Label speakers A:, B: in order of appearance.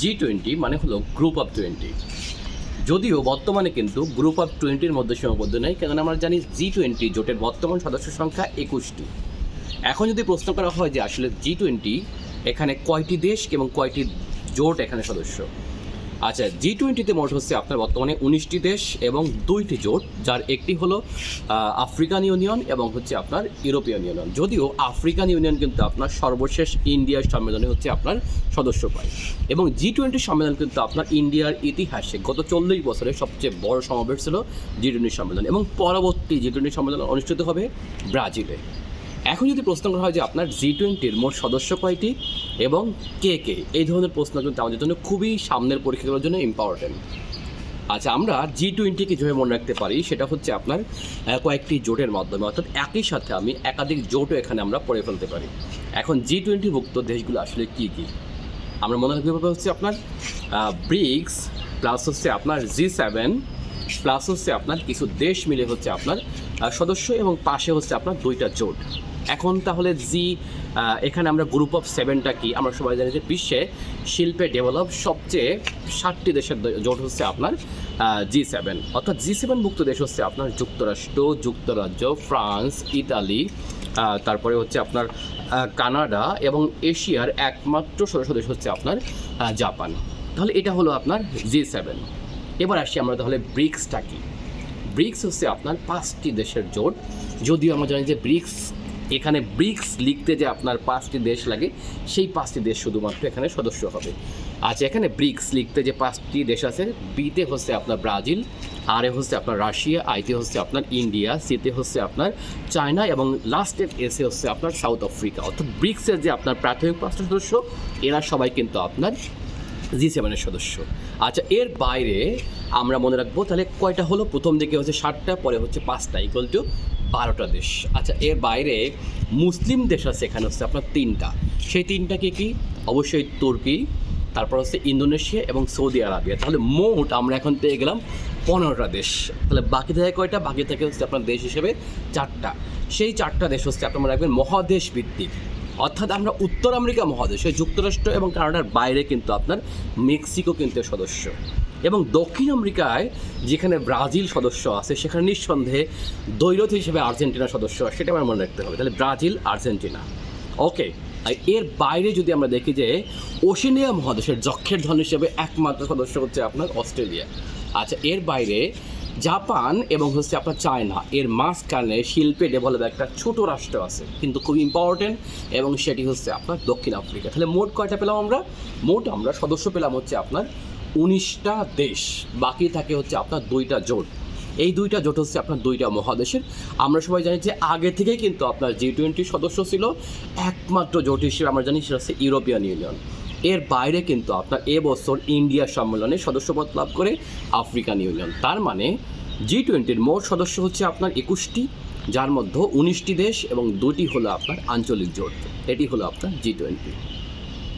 A: জি twenty মানে হলো group of twenty যদিও বর্তমানে কিন্তু গ্রুপ অফ টোয়েন্টির মধ্যে সীমাবদ্ধ নেই, কেননা আমরা জানি জি টোয়েন্টি জোটের বর্তমান সদস্য সংখ্যা একুশটি। এখন যদি প্রশ্ন করা হয় যে আসলে জি টোয়েন্টি এখানে কয়টি দেশ এবং কয়টি জোট এখানে সদস্য? আচ্ছা জি টোয়েন্টিতে মোট হচ্ছে আপনার বর্তমানে উনিশটি দেশ এবং দুইটি জোট, যার একটি হলো আফ্রিকান ইউনিয়ন এবং হচ্ছে আপনার ইউরোপিয়ান ইউনিয়ন। যদিও আফ্রিকান ইউনিয়ন কিন্তু আপনার সর্বশেষ ইন্ডিয়ার সম্মেলনে হচ্ছে আপনার সদস্য পায়। এবং জি টোয়েন্টি সম্মেলন কিন্তু আপনার ইন্ডিয়ার ইতিহাসে গত চল্লিশ বছরের সবচেয়ে বড় সমাবেশ ছিল জি টোয়েন্টি সম্মেলন। এবং পরবর্তী জি টোয়েন্টি সম্মেলন অনুষ্ঠিত হবে ব্রাজিলে। এখন যদি প্রশ্ন করা হয় যে আপনার জি টোয়েন্টির মোট সদস্য কয়টি এবং কে কে? এই ধরনের প্রশ্ন কিন্তু আমাদের জন্য খুবই সামনের পরীক্ষাগুলোর জন্য ইম্পর্টেন্ট আচ্ছা আমরা জি টোয়েন্টিকে যেভাবে মনে রাখতে পারি, সেটা হচ্ছে আপনার কয়েকটি জোটের মাধ্যমে, অর্থাৎ একই সাথে আমি একাধিক জোটও এখানে আমরা পড়ে ফেলতে পারি। এখন জি টোয়েন্টিভুক্ত দেশগুলো আসলে কী কী? আমরা মনে রাখতে পারব হচ্ছে আপনার ব্রিক্স প্লাস হচ্ছে আপনার জি সেভেন প্লাস হচ্ছে আপনার কিছু দেশ মিলে হচ্ছে আপনার সদস্য এবং পাশে হচ্ছে আপনার দুইটা জোট। এখন তাহলে জি এখানে আমরা গ্রুপ অফ সেভেনটা কি? আমরা সবাই জানি যে বিশ্বে শিল্পে ডেভেলপ সবচেয়ে ষাটটি দেশের জোট হচ্ছে আপনার জি সেভেন অর্থাৎ জি সেভেনভুক্ত দেশ হচ্ছে আপনার যুক্তরাষ্ট্র, যুক্তরাজ্য, ফ্রান্স, ইতালি তারপরে হচ্ছে আপনার কানাডা এবং এশিয়ার একমাত্র সদস্য দেশ হচ্ছে আপনার জাপান। তাহলে এটা হলো আপনার জি সেভেন এবার আসি আমরা তাহলে ব্রিক্সটা কি? ব্রিক্স হচ্ছে আপনার পাঁচটি দেশের জোট। যদিও আমরা জানি যে ব্রিক্স, এখানে ব্রিক্স লিখতে যে আপনার পাঁচটি দেশ লাগে, সেই পাঁচটি দেশ শুধুমাত্র এখানে সদস্য হবে। আচ্ছা এখানে ব্রিক্স লিখতে যে পাঁচটি দেশ আছে, বিতে হচ্ছে আপনার ব্রাজিল, আর হচ্ছে আপনার রাশিয়া, আইতে হচ্ছে আপনার ইন্ডিয়া, সিতে হচ্ছে আপনার চায়না এবং লাস্টের এসে হচ্ছে আপনার সাউথ আফ্রিকা। অর্থাৎ ব্রিক্সের যে আপনার প্রাথমিক পাঁচটা সদস্য, এরা সবাই কিন্তু আপনার জি সেভেনের সদস্য। আচ্ছা এর বাইরে আমরা মনে রাখব তাহলে কয়টা হলো? প্রথম দিকে হচ্ছে ষাটটা পরে হচ্ছে পাঁচটা ইকুয়াল টু বারোটা দেশ। আচ্ছা এর বাইরে মুসলিম দেশ আছে, এখানে হচ্ছে আপনার তিনটা। সেই তিনটাকে কি? অবশ্যই তুর্কি, তারপর হচ্ছে ইন্দোনেশিয়া এবং সৌদি আরবিয়া। তাহলে মোট আমরা এখন পেয়ে গেলাম পনেরোটা দেশ। তাহলে বাকি থেকে কয়টা? বাকি থেকে হচ্ছে আপনার দেশ হিসেবে চারটা। সেই চারটা দেশ হচ্ছে আপনার রাখবেন মহাদেশ ভিত্তিক। অর্থাৎ আমরা উত্তর আমেরিকা মহাদেশে যুক্তরাষ্ট্র এবং কানাডার বাইরে কিন্তু আপনার মেক্সিকো কিন্তু সদস্য। এবং দক্ষিণ আমেরিকায় যেখানে ব্রাজিল সদস্য আছে, সেখানে নিঃসন্দেহে দৈরথ হিসেবে আর্জেন্টিনা সদস্য আছে, সেটা আমার মনে রাখতে হবে। তাহলে ব্রাজিল, আর্জেন্টিনা। ওকে এর বাইরে যদি আমরা দেখি যে ওশেনিয়া মহাদেশের যক্ষের ধন হিসেবে একমাত্র সদস্য হচ্ছে আপনার অস্ট্রেলিয়া। আচ্ছা এর বাইরে জাপান এবং হচ্ছে আপনার চায়না, এর মাঝখানে শিল্পে ডেভেলপ একটা ছোট রাষ্ট্র আছে, কিন্তু খুব ইম্পর্টেন্ট এবং সেটি হচ্ছে আপনার দক্ষিণ আফ্রিকা। তাহলে মোট কয়টা পেলাম আমরা? মোট আমরা সদস্য পেলাম হচ্ছে আপনার উনিশটা দেশ, বাকি থাকে হচ্ছে আপনার দুইটা জোট। এই দুইটা জোট হচ্ছে আপনার দুইটা মহাদেশের। আমরা সবাই জানি যে আগে থেকেই কিন্তু আপনার জি টোয়েন্টি সদস্য ছিল, একমাত্র জোট হিসেবে আমরা জানি সেটা হচ্ছে ইউরোপিয়ান ইউনিয়ন এর বাইরে কিন্তু আপনার এবছর ইন্ডিয়া সম্মেলনে সদস্যপদ লাভ করে আফ্রিকান ইউনিয়ন। তার মানে জি টোয়েন্টির মোট সদস্য হচ্ছে আপনার একুশটি, যার মধ্যে উনিশটি দেশ এবং দুটি হলো আপনার আঞ্চলিক জোট। এটি হলো আপনার জি টোয়েন্টি